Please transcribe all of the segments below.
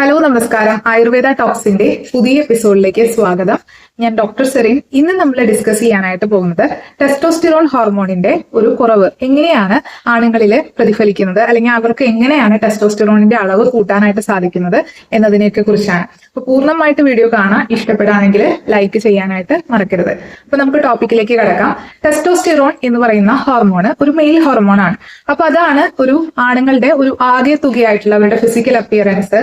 Hello നമസ്കാരം. ആയുർവേദ ടോക്സിന്റെ പുതിയ എപ്പിസോഡിലേക്ക് സ്വാഗതം. ഞാൻ ഡോക്ടർ സെറീൻ. ഇന്ന് നമ്മൾ ഡിസ്കസ് ചെയ്യാനായിട്ട് പോകുന്നത് ടെസ്റ്റോസ്റ്റിറോൾ ഹോർമോണിന്റെ ഒരു കുറവ്. എങ്ങനെയാണ് ആണുങ്ങളിൽ പ്രതിഫലിക്കുന്നത്? അല്ലെങ്കിൽ അവർക്ക് എങ്ങനെയാണ് ടെസ്റ്റോസ്റ്റിറോണിന്റെ അളവ് കൂട്ടാനായിട്ട് സാധിക്കുന്നത് എന്നതിനെയൊക്കെ കുറിച്ചാണ്. അപ്പൊ പൂർണമായിട്ട് വീഡിയോ കാണാൻ ഇഷ്ടപ്പെടുകയാണെങ്കിൽ ലൈക്ക് ചെയ്യാനായിട്ട് മറക്കരുത്. അപ്പൊ നമുക്ക് ടോപ്പിക്കിലേക്ക് കിടക്കാം. ടെസ്റ്റോസ്റ്റിറോൺ എന്ന് പറയുന്ന ഹോർമോൺ ഒരു മെയിൽ ഹോർമോൺ ആണ്. അപ്പൊ അതാണ് ഒരു ആണുങ്ങളുടെ ഒരു ആകെ തുകയായിട്ടുള്ള അവരുടെ ഫിസിക്കൽ അപ്പിയറൻസ്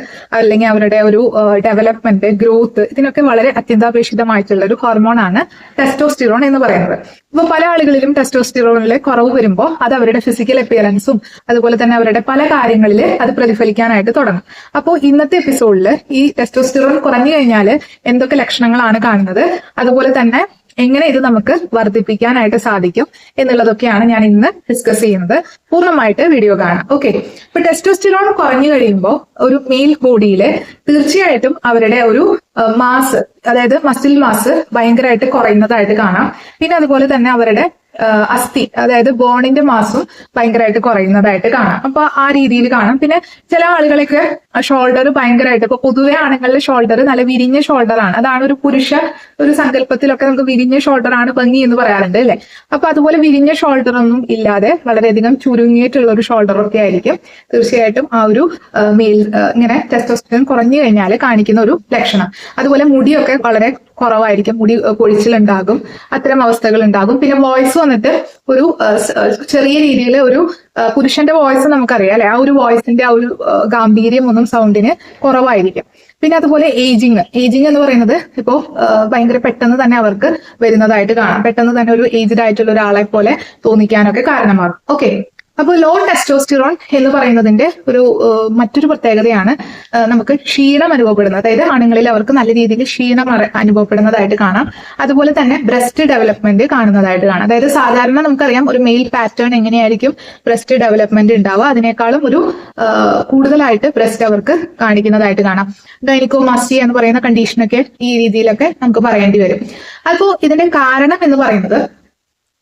അല്ലെങ്കിൽ അവരുടെ ഒരു ഡെവലപ്മെന്റ് ഗ്രോത്ത് ഇതിനൊക്കെ വളരെ അത്യന്താപേക്ഷിതമായിട്ടുള്ള ഒരു ഹോർമോൺ ആണ് ടെസ്റ്റോസ്റ്റിറോൺ എന്ന് പറയുന്നത്. ഇപ്പൊ പല ആളുകളിലും ടെസ്റ്റോസ്റ്റിറോണിലെ കുറവ് വരുമ്പോൾ അത് അവരുടെ ഫിസിക്കൽ അപ്പിയറൻസും അതുപോലെ തന്നെ അവരുടെ പല കാര്യങ്ങളിൽ അത് പ്രതിഫലിക്കാനായിട്ട് തുടങ്ങും. അപ്പോൾ ഇന്നത്തെ എപ്പിസോഡിൽ ഈ ടെസ്റ്റോസ്റ്റിറോൺ കുറഞ്ഞു കഴിഞ്ഞാൽ എന്തൊക്കെ ലക്ഷണങ്ങളാണ് കാണുന്നത്? അതുപോലെ തന്നെ എങ്ങനെ ഇത് നമുക്ക് വർദ്ധിപ്പിക്കാനായിട്ട് സാധിക്കും എന്നുള്ളതൊക്കെയാണ് ഞാൻ ഇന്ന് ഡിസ്കസ് ചെയ്യുന്നത്. പൂർണമായിട്ട് വീഡിയോ കാണാം. ഓക്കെ ഇപ്പൊ ടെസ്റ്റോസ്റ്റിറോൺ കുറഞ്ഞു കഴിയുമ്പോൾ ഒരു മെയിൽ ബോഡിയിൽ തീർച്ചയായിട്ടും അവരുടെ ഒരു മാസ് അതായത് മസിൽ മാസ് ഭയങ്കരമായിട്ട് കുറയുന്നതായിട്ട് കാണാം. പിന്നെ അതുപോലെ തന്നെ അവരുടെ അസ്ഥി അതായത് ബോണിന്റെ മാസം ഭയങ്കരമായിട്ട് കുറയുന്നതായിട്ട് കാണാം. അപ്പൊ ആ രീതിയിൽ കാണാം. പിന്നെ ചില ആളുകളൊക്കെ ഷോൾഡർ ഭയങ്കരമായിട്ട് ഇപ്പൊ പൊതുവെ ആണുങ്ങളുടെ ഷോൾഡർ നല്ല വിരിഞ്ഞ ഷോൾഡർ ആണ്. അതാണ് ഒരു പുരുഷ ഒരു സങ്കല്പത്തിലൊക്കെ നമുക്ക് വിരിഞ്ഞ ഷോൾഡർ ആണ് ഭംഗി എന്ന് പറയാറുണ്ട് അല്ലെ? അപ്പൊ അതുപോലെ വിരിഞ്ഞ ഷോൾഡർ ഒന്നും ഇല്ലാതെ വളരെയധികം ചുരുങ്ങിയിട്ടുള്ള ഒരു ഷോൾഡർ ഒക്കെ ആയിരിക്കും. തീർച്ചയായിട്ടും ആ ഒരു മെയിൽ ഇങ്ങനെ ടെസ്റ്റോസ്റ്റിൻ കുറഞ്ഞു കഴിഞ്ഞാൽ കാണിക്കുന്ന ഒരു ലക്ഷണം. അതുപോലെ മുടിയൊക്കെ വളരെ കുറവായിരിക്കും. മുടി കൊഴിച്ചിലുണ്ടാകും. അത്തരം അവസ്ഥകൾ ഉണ്ടാകും പിന്നെ വോയിസ് വന്നിട്ട് ഒരു ചെറിയ രീതിയിൽ ഒരു പുരുഷന്റെ വോയിസ് നമുക്കറിയാം അല്ലെ? ആ ഒരു വോയിസിന്റെ ആ ഒരു ഗാംഭീര്യം ഒന്നും സൗണ്ടിന് കുറവായിരിക്കും. പിന്നെ അതുപോലെ ഏജിങ്. ഏജിങ് എന്ന് പറയുന്നത് ഇപ്പോൾ ഭയങ്കര പെട്ടെന്ന് തന്നെ അവർക്ക് വരുന്നതായിട്ട് കാണാം. പെട്ടെന്ന് തന്നെ ഒരു ഏജ്ഡ് ആയിട്ടുള്ള ഒരാളെ പോലെ തോന്നിക്കാനൊക്കെ കാരണമാകും. ഓക്കെ. അപ്പോൾ ലോ ടെസ്റ്റോസ്റ്റിറോൺ എന്ന് പറയുന്നതിന്റെ ഒരു മറ്റൊരു പ്രത്യേകതയാണ് നമുക്ക് ക്ഷീണം അനുഭവപ്പെടുന്നത്. അതായത് ആണുങ്ങളിൽ അവർക്ക് നല്ല രീതിയിൽ ക്ഷീണം അനുഭവപ്പെടുന്നതായിട്ട് കാണാം. അതുപോലെ തന്നെ ബ്രസ്റ്റ് ഡെവലപ്മെന്റ് കാണുന്നതായിട്ട് കാണാം. അതായത് സാധാരണ നമുക്കറിയാം ഒരു മെയിൽ പാറ്റേൺ എങ്ങനെയായിരിക്കും ബ്രസ്റ്റ് ഡെവലപ്മെന്റ് ഉണ്ടാവുക. അതിനേക്കാളും ഒരു കൂടുതലായിട്ട് ബ്രസ്റ്റ് അവർക്ക് കാണിക്കുന്നതായിട്ട് കാണാം. ഗൈനിക്കോമാസ്റ്റി എന്ന് പറയുന്ന കണ്ടീഷനൊക്കെ ഈ രീതിയിലൊക്കെ നമുക്ക് പറയേണ്ടി വരും. അപ്പോൾ ഇതിന്റെ കാരണം എന്ന് പറയുന്നത്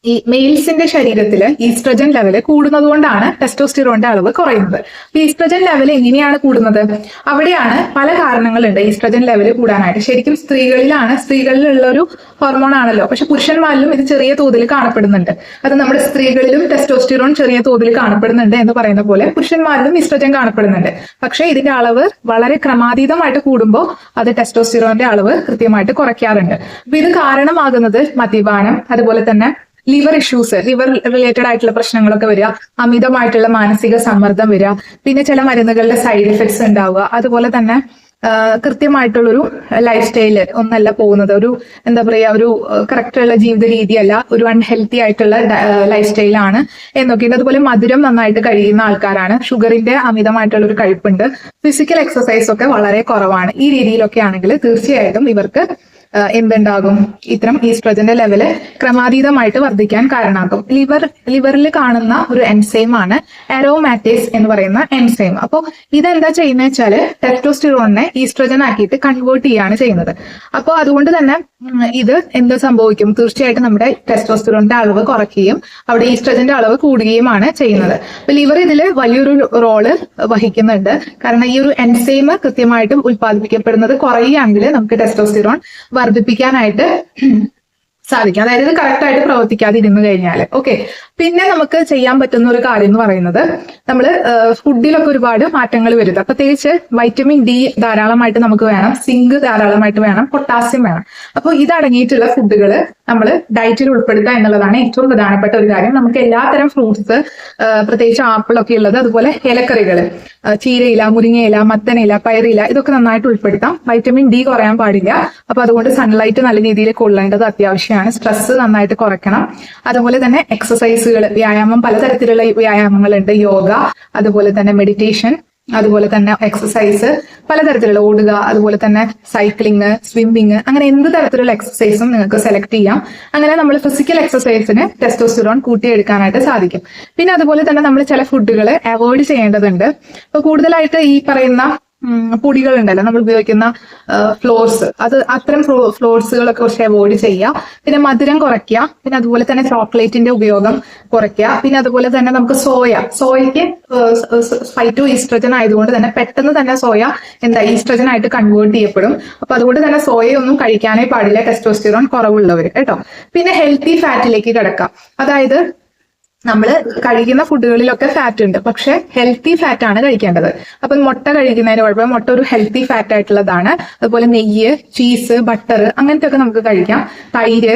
ഈ മെയിൽസിന്റെ ശരീരത്തിൽ ഈസ്ട്രജൻ ലെവൽ കൂടുന്നത് കൊണ്ടാണ് ടെസ്റ്റോസ്റ്റിറോന്റെ അളവ് കുറയുന്നത്. അപ്പൊ ഈസ്ട്രജൻ ലെവൽ എങ്ങനെയാണ് കൂടുന്നത്? അവിടെയാണ് പല കാരണങ്ങളുണ്ട് ഈസ്ട്രജൻ ലെവൽ കൂടാനായിട്ട്. ശരിക്കും സ്ത്രീകളിലാണ് സ്ത്രീകളിലുള്ള ഒരു ഹോർമോൺ ആണല്ലോ. പക്ഷെ പുരുഷന്മാരിലും ഇത് ചെറിയ തോതിൽ കാണപ്പെടുന്നുണ്ട്. അത് നമ്മുടെ സ്ത്രീകളിലും ടെസ്റ്റോസ്റ്റിറോൺ ചെറിയ തോതിൽ കാണപ്പെടുന്നുണ്ട് എന്ന് പറയുന്ന പോലെ പുരുഷന്മാരിലും ഈസ്ട്രജൻ കാണപ്പെടുന്നുണ്ട്. പക്ഷേ ഇതിന്റെ അളവ് വളരെ ക്രമാതീതമായിട്ട് കൂടുമ്പോൾ അത് ടെസ്റ്റോസ്റ്റിറോന്റെ അളവ് കൃത്യമായിട്ട് കുറയ്ക്കാറുണ്ട്. അപ്പൊ ഇത് കാരണമാകുന്നത് മദ്യപാനം അതുപോലെ തന്നെ ലിവർ ഇഷ്യൂസ് ലിവർ റിലേറ്റഡ് ആയിട്ടുള്ള പ്രശ്നങ്ങളൊക്കെ വരിക അമിതമായിട്ടുള്ള മാനസിക സമ്മർദ്ദം വരിക പിന്നെ ചില മരുന്നുകളുടെ സൈഡ് എഫക്ട്സ് ഉണ്ടാവുക. അതുപോലെ തന്നെ കൃത്യമായിട്ടുള്ളൊരു ലൈഫ് സ്റ്റൈൽ ഒന്നല്ല പോകുന്നത്. ഒരു എന്താ പറയുക ഒരു കറക്റ്റ് ഉള്ള ജീവിത രീതിയല്ല ഒരു അൺഹെൽത്തി ആയിട്ടുള്ള ലൈഫ് സ്റ്റൈലാണ് എന്നൊക്കെയുണ്ട് അതുപോലെ മധുരം നന്നായിട്ട് കഴിയുന്ന ആൾക്കാരാണ്. ഷുഗറിന്റെ അമിതമായിട്ടുള്ള ഒരു കഴിപ്പുണ്ട് ഫിസിക്കൽ എക്സസൈസ് ഒക്കെ വളരെ കുറവാണ്. ഈ രീതിയിലൊക്കെ ആണെങ്കിൽ തീർച്ചയായിട്ടും ഇവർക്ക് എന്തുണ്ടാകും? ഇത്തരം ഈസ്ട്രജന്റെ ലെവൽ ക്രമാതീതമായിട്ട് വർദ്ധിക്കാൻ കാരണമാകും ലിവർ ലിവറിൽ കാണുന്ന ഒരു എൻസൈം ആണ് എറോമാറ്റേസ് എന്ന് പറയുന്ന എൻസൈം അപ്പോൾ ഇതെന്താ ചെയ്യുന്നത് വെച്ചാൽ ടെസ്റ്റോസ്റ്റിറോണിനെ ഈസ്ട്രജൻ ആക്കിയിട്ട് കൺവേർട്ട് ചെയ്യാണ് ചെയ്യുന്നത്. അപ്പോൾ അതുകൊണ്ട് തന്നെ ഇത് എന്ത് സംഭവിക്കും? തീർച്ചയായിട്ടും നമ്മുടെ ടെസ്റ്റോസ്റ്റിറോണിന്റെ അളവ് കുറയ്ക്കുകയും അവിടെ ഈസ്ട്രജന്റെ അളവ് കൂടുകയുമാണ് ചെയ്യുന്നത്. അപ്പൊ ലിവർ ഇതിൽ വലിയൊരു റോൾ വഹിക്കുന്നുണ്ട്. കാരണം ഈ ഒരു എൻസൈം കൃത്യമായിട്ടും ഉത്പാദിപ്പിക്കപ്പെടുന്നത് കുറയുകയാണെങ്കിൽ നമുക്ക് ടെസ്റ്റോസ്റ്റിറോൺ വർദ്ധിപ്പിക്കാനായിട്ട് സാധിക്കും. അതായത് ഇത് കറക്റ്റ് ആയിട്ട് പ്രവർത്തിക്കാതിരുന്നു കഴിഞ്ഞാൽ ഓക്കെ പിന്നെ നമുക്ക് ചെയ്യാൻ പറ്റുന്ന ഒരു കാര്യം എന്ന് പറയുന്നത് നമ്മൾ ഫുഡിലൊക്കെ ഒരുപാട് മാറ്റങ്ങൾ വരുന്നത് പ്രത്യേകിച്ച് വൈറ്റമിൻ ഡി ധാരാളമായിട്ട് നമുക്ക് വേണം സിങ്ക് ധാരാളമായിട്ട് വേണം പൊട്ടാസ്യം വേണം. അപ്പോൾ ഇതടങ്ങിയിട്ടുള്ള ഫുഡുകൾ നമ്മൾ ഡയറ്റിൽ ഉൾപ്പെടുത്തുക എന്നുള്ളതാണ് ഏറ്റവും പ്രധാനപ്പെട്ട ഒരു കാര്യം. നമുക്ക് എല്ലാത്തരം ഫ്രൂട്ട്സ് പ്രത്യേകിച്ച് ആപ്പിളൊക്കെ ഉള്ളത് അതുപോലെ ഇലക്കറികൾ ചീരയില മുരിങ്ങയില മത്തനയില പയറില ഇതൊക്കെ നന്നായിട്ട് ഉൾപ്പെടുത്താം. വൈറ്റമിൻ ഡി കുറയാൻ പാടില്ല. അപ്പൊ അതുകൊണ്ട് സൺലൈറ്റ് നല്ല രീതിയിൽ കൊള്ളേണ്ടത് അത്യാവശ്യമാണ്. സ്ട്രെസ് നന്നായിട്ട് കുറയ്ക്കണം. അതുപോലെ തന്നെ എക്സസൈസുകൾ വ്യായാമം പലതരത്തിലുള്ള വ്യായാമങ്ങളുണ്ട്. യോഗ അതുപോലെ തന്നെ മെഡിറ്റേഷൻ അതുപോലെ തന്നെ എക്സസൈസ് പലതരത്തിലുള്ള ഓടുക അതുപോലെ തന്നെ സൈക്ലിങ് സ്വിമ്മിങ് അങ്ങനെ എന്ത് തരത്തിലുള്ള എക്സസൈസും നിങ്ങൾക്ക് സെലക്ട് ചെയ്യാം. അങ്ങനെ നമ്മൾ ഫിസിക്കൽ എക്സസൈസിന് ടെസ്റ്റോസ്റ്റിറോൺ കൂട്ടിയെടുക്കാനായിട്ട് സാധിക്കും. പിന്നെ അതുപോലെ തന്നെ നമ്മൾ ചില ഫുഡുകൾ അവോയ്ഡ് ചെയ്യേണ്ടതുണ്ട്. അപ്പൊ കൂടുതലായിട്ട് ഈ പറയുന്ന പൊടികൾ ഉണ്ടല്ലോ നമ്മൾ ഉപയോഗിക്കുന്ന ഫ്ലോർസ് അത് അത്തരം ഫ്ലോർസുകളൊക്കെ കുറച്ച് അവോയ്ഡ് ചെയ്യുക പിന്നെ മധുരം കുറയ്ക്കുക പിന്നെ അതുപോലെ തന്നെ ചോക്ലേറ്റിന്റെ ഉപയോഗം കുറയ്ക്കുക പിന്നെ അതുപോലെ തന്നെ നമുക്ക് സോയ. സോയയ്ക്ക് ഫൈറ്റോ ഈസ്ട്രജൻ ആയതുകൊണ്ട് തന്നെ പെട്ടെന്ന് തന്നെ സോയ എന്താ ഈസ്ട്രജൻ ആയിട്ട് കൺവേർട്ട് ചെയ്യപ്പെടും. അപ്പൊ അതുകൊണ്ട് തന്നെ സോയയൊന്നും കഴിക്കാനേ പാടില്ല. ടെസ്റ്റോസ്റ്റിറോൺ കുറവുള്ളവർ കേട്ടോ? പിന്നെ ഹെൽത്തി ഫാറ്റിലേക്ക് കിടക്കാം. അതായത് നമ്മൾ കഴിക്കുന്ന ഫുഡുകളിലൊക്കെ ഫാറ്റ് ഉണ്ട്. പക്ഷെ ഹെൽത്തി ഫാറ്റ് ആണ് കഴിക്കേണ്ടത്. അപ്പം മുട്ട കഴിക്കുന്നതിന് കുഴപ്പം മുട്ട ഒരു ഹെൽത്തി ഫാറ്റ് ആയിട്ടുള്ളതാണ്. അതുപോലെ നെയ്യ് ചീസ് ബട്ടർ അങ്ങനത്തെ ഒക്കെ നമുക്ക് കഴിക്കാം. തൈര്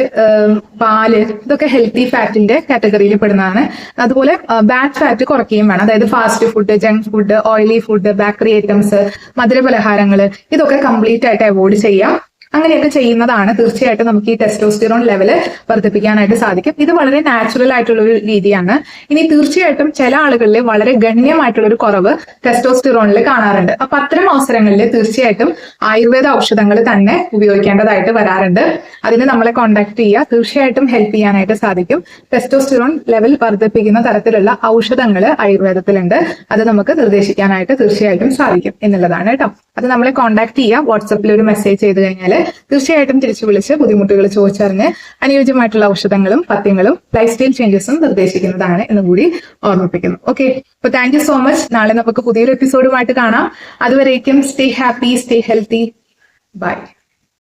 പാൽ ഇതൊക്കെ ഹെൽത്തി ഫാറ്റിന്റെ കാറ്റഗറിയിൽ പെടുന്നതാണ്. അതുപോലെ ബാഡ് ഫാറ്റ് കുറയ്ക്കുകയും വേണം. അതായത് fast food junk food oily food bakery items മധുര മധുരപലഹാരങ്ങൾ ഇതൊക്കെ കംപ്ലീറ്റ് ആയിട്ട് അവോയ്ഡ് ചെയ്യാം. അങ്ങനെയൊക്കെ ചെയ്യുന്നതാണ് തീർച്ചയായിട്ടും നമുക്ക് ഈ ടെസ്റ്റോസ്റ്റിറോൺ ലെവൽ വർദ്ധിപ്പിക്കാനായിട്ട് സാധിക്കും. ഇത് വളരെ നാച്ചുറൽ ആയിട്ടുള്ള ഒരു രീതിയാണ്. ഇനി തീർച്ചയായിട്ടും ചില ആളുകളിൽ വളരെ ഗണ്യമായിട്ടുള്ള ഒരു കുറവ് ടെസ്റ്റോസ്റ്റിറോണിൽ കാണാറുണ്ട്. അപ്പൊ അത്തരം അവസരങ്ങളിൽ തീർച്ചയായിട്ടും ആയുർവേദ ഔഷധങ്ങൾ തന്നെ ഉപയോഗിക്കേണ്ടതായിട്ട് വരാറുണ്ട്. അതിന് നമ്മളെ കോൺടാക്ട് ചെയ്യുക തീർച്ചയായിട്ടും ഹെൽപ്പ് ചെയ്യാനായിട്ട് സാധിക്കും. ടെസ്റ്റോസ്റ്റിറോൺ ലെവൽ വർദ്ധിപ്പിക്കുന്ന തരത്തിലുള്ള ഔഷധങ്ങൾ ആയുർവേദത്തിലുണ്ട്. അത് നമുക്ക് നിർദ്ദേശിക്കാനായിട്ട് തീർച്ചയായിട്ടും സാധിക്കും എന്നുള്ളതാണ് കേട്ടോ. അത് നമ്മളെ കോൺടാക്ട് ചെയ്യുക. വാട്സപ്പിൽ ഒരു മെസ്സേജ് ചെയ്ത് കഴിഞ്ഞാൽ തീർച്ചയായിട്ടും തിരിച്ചു വിളിച്ച് ബുദ്ധിമുട്ടുകൾ ചോദിച്ചറിഞ്ഞ് അനുയോജ്യമായിട്ടുള്ള ഔഷധങ്ങളും പത്യങ്ങളും ലൈഫ് സ്റ്റൈൽ ചേഞ്ചസും നിർദ്ദേശിക്കുന്നതാണ് എന്ന് കൂടി ഓർമ്മിപ്പിക്കുന്നു. ഓക്കെ അപ്പൊ താങ്ക് യു സോ മച്ച് നാളെ നമുക്ക് പുതിയൊരു എപ്പിസോഡുമായിട്ട് കാണാം. അതുവരേക്കും stay happy stay healthy bye